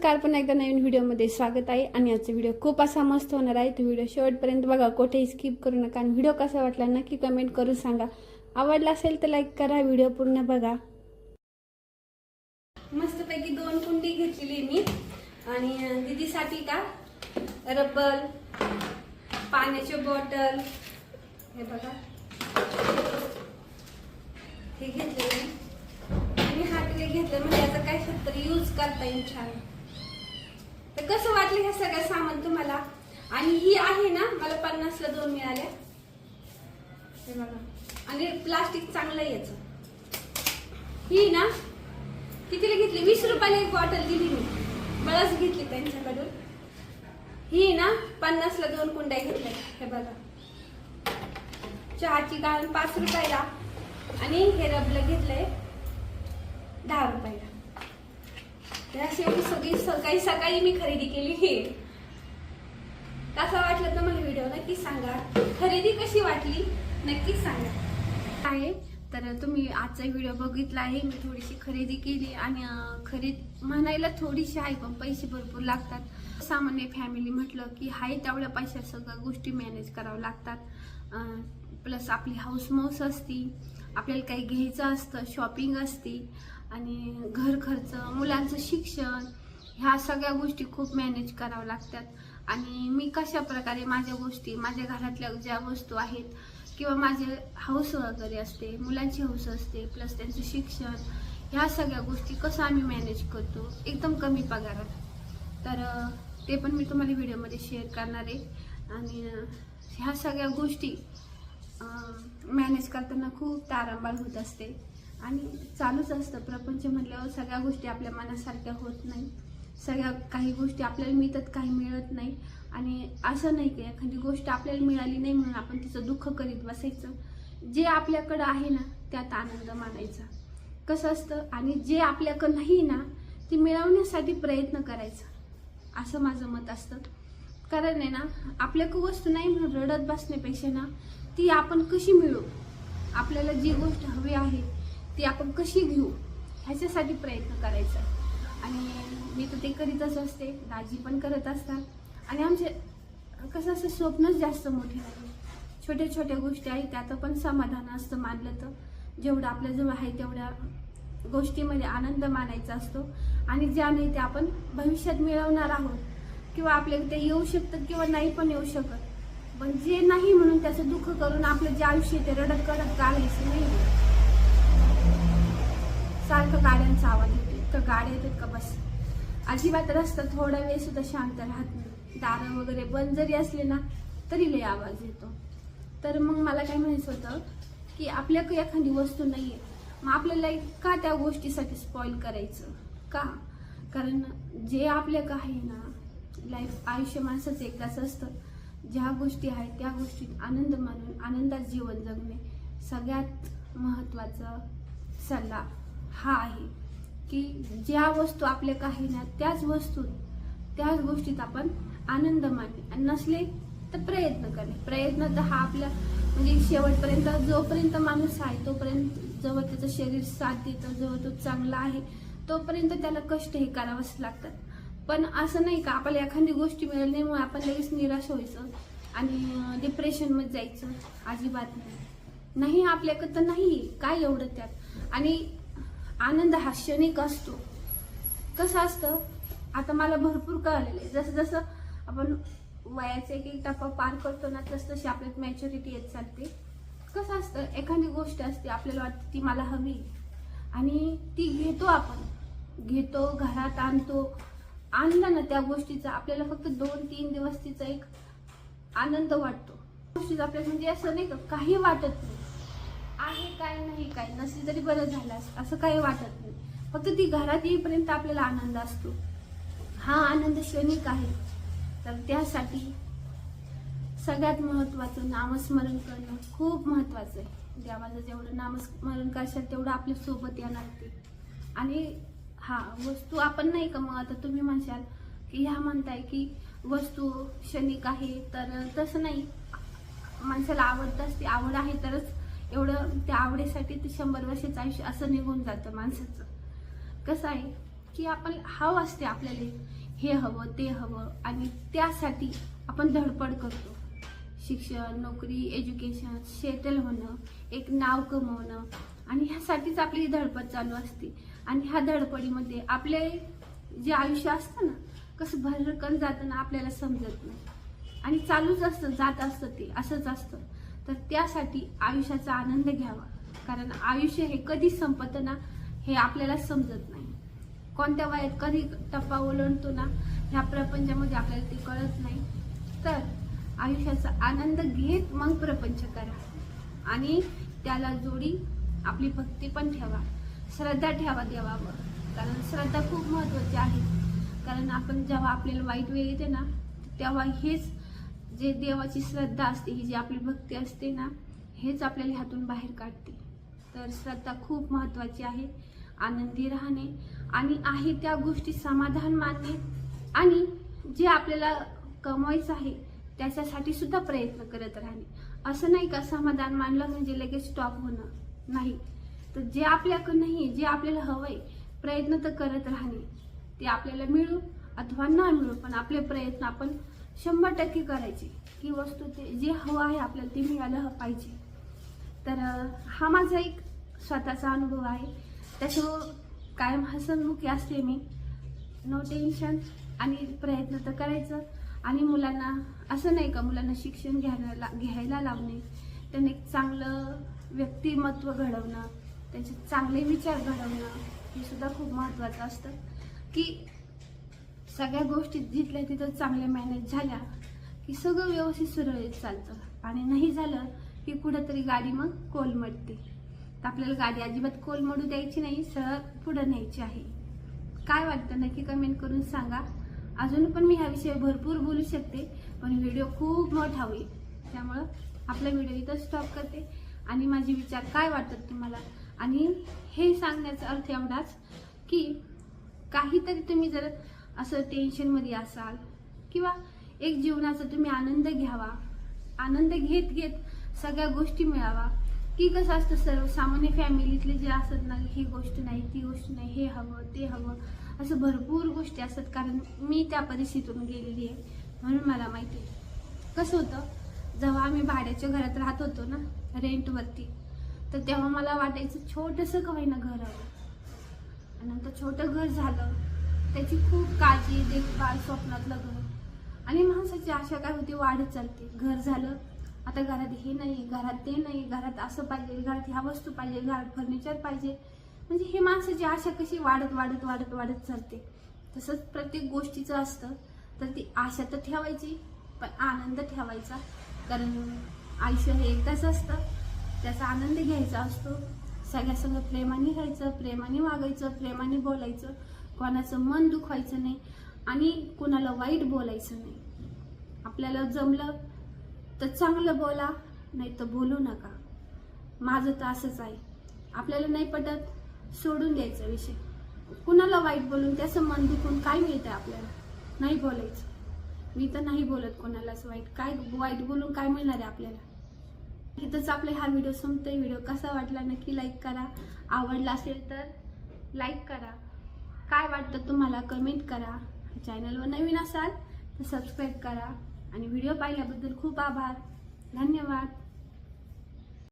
नमस्कार पण एकदा नवीन व्हिडिओमध्ये स्वागत आहे. आणि आजचा व्हिडिओ खूप असा मस्त होणार आहे. तो व्हिडिओ शेवटपर्यंत बघा कुठेही स्किप करू नका. आणि व्हिडिओ कसा वाटला नक्की कमेंट करून सांगा. आवडला असेल तर लाईक करा व्हिडिओ पूर्ण बघा. मस्तपैकी दोन कुंडी घेतलेली मी. आणि दिदीसाठी दीदीसाठी का? रब्बल पाण्याचे बॉटल हे बघा. हे घेतलेले आणि हातले घेतलं म्हणजे याचा काय तर यूज करता येईल छान. लागले हे सगळं सामान तुम्हाला. आणि ही आहे ना मला पन्नासला दोन मिळाल्या. हे बघा. आणि प्लास्टिक चांगलं आहे याचं. ही ना कितीला घेतली? वीस रुपयाला एक बॉटल दिली मी. बळच घेतली त्यांच्याकडून. ही ना पन्नासला दोन कुंड्या घेतल्या. हे बघा. चहाची गाळण पाच रुपयाला. आणि हे रबलं घेतलंय दहा रुपयाला. तर अशी एवढी सगळी सकाळी सकाळी मी खरेदी केली हे. कसा वाटलं तर मला व्हिडिओ? नक्की सांगा. खरेदी कशी वाटली? नक्कीच सांगा. आहे. तर तुम्ही आजचा व्हिडिओ बघितला आहे. मी थोडीशी खरेदी केली आणि खरेद खरेदी म्हणायला थोडीशी आहे पण पैसे भरपूर लागतात. सामान्य फॅमिली म्हटलं की हाय तेवढ्या पैशात सगळ्या गोष्टी मॅनेज कराव्या लागतात. प्लस आपली हाऊस माऊस असती आपल्याला काही घ्यायचं असतं शॉपिंग असती आणि घर खर्च मुलांचं शिक्षण ह्या सगळ्या गोष्टी खूप मॅनेज कराव्या लागतात. आणि मी कशा प्रकारे माझ्या गोष्टी माझ्या घरातल्या ज्या वस्तू आहेत किंवा माझे हौस वगैरे असते मुलांची हौस असते प्लस त्यांचं शिक्षण ह्या सगळ्या गोष्टी कसं आम्ही मॅनेज करतो एकदम कमी पगारात. तर ते पण मी तुम्हाला व्हिडिओमध्ये शेअर करणार आहे. आणि ह्या सगळ्या गोष्टी मॅनेज करताना खूप तारांबाळ होत असते. आणि चालूच असतं. प्रपंच म्हटल्यावर सगळ्या गोष्टी आपल्या मनासारख्या होत नाही. सगळ्या काही गोष्टी आपल्याला मिळतात काही मिळत नाही. आणि असं नाही की एखादी गोष्ट आपल्याला मिळाली नाही म्हणून आपण तिचं दुःख करीत बसायचं. जे आपल्याकडं आहे ना त्यात आनंद मानायचा. कसं असतं? आणि जे आपल्याकडं नाही ना ती मिळवण्यासाठी प्रयत्न करायचा. असं माझं मत असतं. कारण आहे ना आपल्याकडं वस्तू नाही म्हणून रडत बसण्यापेक्षा ना ती आपण कशी मिळू आपल्याला जी गोष्ट हवी आहे ती आपण कशी घेऊ ह्याच्यासाठी प्रयत्न करायचा. आणि मी तर ते करीतच असते दाजी पण करत असतात. आणि आमचे कसं असं स्वप्नच जास्त मोठे नाही. छोट्या छोट्या गोष्टी आहेत त्यात पण समाधान असतं मानलं तर. जेवढं आपल्याजवळ आहे तेवढ्या गोष्टीमध्ये आनंद मानायचा असतो. आणि ज्या नाही ते आपण भविष्यात मिळवणार आहोत. किंवा आपल्याला ते येऊ शकतात किंवा नाही पण येऊ शकत. पण जे नाही म्हणून त्याचं दुःख करून आपलं जे आयुष्य आहे ते रडत करत काढायचं नाही सारखं गाड्यांचा आवाज येतो इतकं गाड्या येतात का बस? अजिबात रस्ता थोडा वेळ सुद्धा शांत राहत नाही. दारं वगैरे बंद जरी असले ना तरी लय आवाज येतो. तर मग मला काय म्हणायचं होतं की आपल्याकडे एखादी वस्तू नाही आहे मग आपल्याला का त्या गोष्टीसाठी स्पॉईल करायचं? का? कारण जे आपल्याकडे आहे ना लाईफ आयुष्य माणसाचं एकदाच असतं. ज्या गोष्टी आहेत त्या गोष्टीत आनंद मानून आनंदात जीवन जगणे सगळ्यात महत्त्वाचा सल्ला. हा आहे की ज्या वस्तू आपल्या काही ना त्याच वस्तू त्याच गोष्टीत आपण आनंद मानणे आणि नसले तर प्रयत्न करणे. प्रयत्न तर हा आपल्या म्हणजे शेवटपर्यंत जोपर्यंत माणूस आहे तोपर्यंत जेव्हा त्याचं शरीर साथ देतं जेव्हा तो चांगला आहे तोपर्यंत त्याला कष्ट हे करावंच लागतात. पण असं नाही का आपल्याला एखादी गोष्टी मिळाली नाही आपण लगेच निराश व्हायचं आणि डिप्रेशनमध्ये जायचं अजिबात नाही. नाही आपल्याकडं तर नाही काय एवढं त्यात? आणि आनंद हा क्षणिक असतो. कसं असतं? आता मला भरपूर कळलेलं आहे. जसं जसं आपण वयाचा एक एक टप्पा पार करतो ना तस तशी आपल्यात मॅच्युरिटी येत चालते. कसं असतं? एखादी गोष्ट असते आपल्याला वाटते ती मला हवी आणि ती घेतो आपण. घेतो घरात आणतो. आणलं ना त्या गोष्टीचा आपल्याला फक्त दोन तीन दिवस तिचा एक आनंद वाटतो. गोष्टीचा आपल्याला म्हणजे असं नाही का काही वाटत नाही. आहे काय नाही काय नसली तरी बरं झालं असं काही वाटत नाही. फक्त ती घरात येईपर्यंत आपल्याला आनंद असतो. हा आनंद क्षणिक आहे. तर त्यासाठी सगळ्यात महत्वाचं नामस्मरण करणं खूप महत्वाचं आहे. देवाचं जेवढं नामस्मरण करशाल तेवढं आपल्यासोबत येणार ते. आणि हा वस्तू आपण नाही का मग आता तुम्ही म्हणशाल की ह्या म्हणताय की वस्तू क्षणिक आहे तर तसं नाही. माणसाला आवडत असते आवड आहे तरच एवढं त्या आवडीसाठी ते शंभर वर्षाचं आयुष्य असं निघून जातं माणसाचं. कसं आहे की आपण हवं असते आपल्याला हे हवं ते हवं आणि त्यासाठी आपण धडपड करतो. शिक्षण नोकरी एज्युकेशन सेटल होणं एक नाव कमवणं आणि ह्यासाठीच आपली धडपड चालू असते. आणि ह्या धडपडीमध्ये आपले जे आयुष्य असतं ना कसं भरकन जातं ना आपल्याला समजत नाही. आणि चालूच असतं जात असतं ते असंच असतं. तर त्यासाठी आयुष्याचा आनंद घ्यावा. कारण आयुष्य हे कधी संपतं ना हे आपल्याला समजत नाही. कोणत्या वयात कधी टप्पा ओलांडतो ना ह्या प्रपंचामध्ये आपल्याला ते कळत नाही. तर आयुष्याचा आनंद घेत मग प्रपंच करा. आणि त्याला जोडी आपली भक्ती पण ठेवा. श्रद्धा ठेवा देवावर. कारण श्रद्धा खूप महत्वाची आहे. कारण आपण जेव्हा आपल्याला वाईट वेळ येते ना तेव्हा हेच जे देवाची श्रद्धा असते ही जी आपली भक्ती असते ना हेच आपल्याला ह्यातून बाहेर काढते. तर श्रद्धा खूप महत्वाची आहे आनंदी राहणे. आणि आहे त्या गोष्टी समाधान मानणे. आणि जे आपल्याला कमवायचं आहे त्याच्यासाठी सुद्धा प्रयत्न करत राहणे. असं नाही का समाधान मानलं म्हणजे लगेच स्टॉप होणं? नाही. तर जे आपल्याकडं नाही जे आपल्याला हवंय प्रयत्न तर करत राहणे. ते आपल्याला मिळू अथवा न मिळू पण आपले प्रयत्न आपण शंभर टक्के करायचे. की वस्तू ते जे हवं आहे आपल्याला ते मिळालं पाहिजे. तर हा माझा एक स्वतःचा अनुभव आहे. त्याच्यावर कायम हसनमुखी असते मी. नो टेन्शन आणि प्रयत्न तर करायचं. आणि मुलांना असं नाही का मुलांना शिक्षण घ्यायला ला- घ्यायला लावणे. त्यांनी एक चांगलं व्यक्तिमत्व घडवणं. त्यांचे चांगले विचार घडवणं हे सुद्धा खूप महत्त्वाचं असतं. की सगळ्या गोष्टी जिथल्या तिथं चांगल्या मॅनेज झाल्या की सगळं व्यवस्थित सुरळीत चालतं. आणि नाही झालं की कुठंतरी गाडी मग कोलमडते तर आपल्याला गाडी अजिबात कोलमडू द्यायची नाही सरळ पुढं न्यायची आहे. काय वाटतं? नक्की कमेंट करून सांगा. अजून पण मी ह्या विषयी भरपूर बोलू शकते पण व्हिडिओ खूप मोठा होईल. त्यामुळं आपला व्हिडिओ इथं स्टॉप करते. आणि माझे विचार काय वाटतात तुम्हाला? आणि हे सांगण्याचा अर्थ एवढाच की काहीतरी तुम्ही जर असं टेन्शनमध्ये असाल किंवा एक जीवनाचा तुम्ही आनंद घ्यावा आनंद घेत घेत सगळ्या गोष्टी मिळावा. की कसं असतं सर्वसामान्य फॅमिलीतले जे असतात ना ही गोष्ट नाही ती गोष्ट नाही हे हवं ते हवं असं भरपूर गोष्टी असतात. कारण मी त्या परिस्थितीतून गेलेली आहे म्हणून मला माहिती आहे. कसं होतं जेव्हा आम्ही भाड्याच्या घरात राहत होतो ना रेंटवरती तर तेव्हा मला वाटायचं छोटंसं का घर हवं? आणि नंतर छोटं घर झालं त्याची खूप काळजी देखभाल स्वप्नात लग्न. आणि माणसाची आशा काय होती? वाढत चालते. घर झालं आता घरात हे नाही घरात ते नाही घरात असं पाहिजे घरात ह्या वस्तू पाहिजे घरात फर्निचर पाहिजे. म्हणजे हे माणसाची आशा कशी वाढत वाढत वाढत वाढत चालते. तसंच प्रत्येक गोष्टीचं असतं तर ती आशा तर ठेवायची पण आनंद ठेवायचा. कारण आयुष्य हे एकदाच असतं. त्याचा आनंद घ्यायचा असतो. सगळ्या सगळं प्रेमाने राहायचं प्रेमाने वागायचं प्रेमाने बोलायचं. कोणाचं मन दुखवायचं नाही आणि कोणाला वाईट बोलायचं नाही. आपल्याला जमलं तर चांगलं बोला नाही तर बोलू नका. माझं तर असंच आहे. आपल्याला नाही पटत सोडून द्यायचा विषय. कुणाला वाईट बोलून त्याचं मन दुखून काय मिळतं आपल्याला? नाही बोलायचं. मी तर नाही बोलत कोणालाच वाईट. काय वाईट बोलून काय मिळणार आहे आपल्याला? इथंच आपला हा व्हिडिओ संपतोय. व्हिडिओ कसा वाटला नक्की लाईक करा. आवडला असेल तर लाईक करा. काय वाटतं तुम्हाला? कमेंट करा. चॅनलवर नवीन असाल तर सबस्क्राईब करा. आणि व्हिडिओ पाहिल्याबद्दल खूप आभार. धन्यवाद.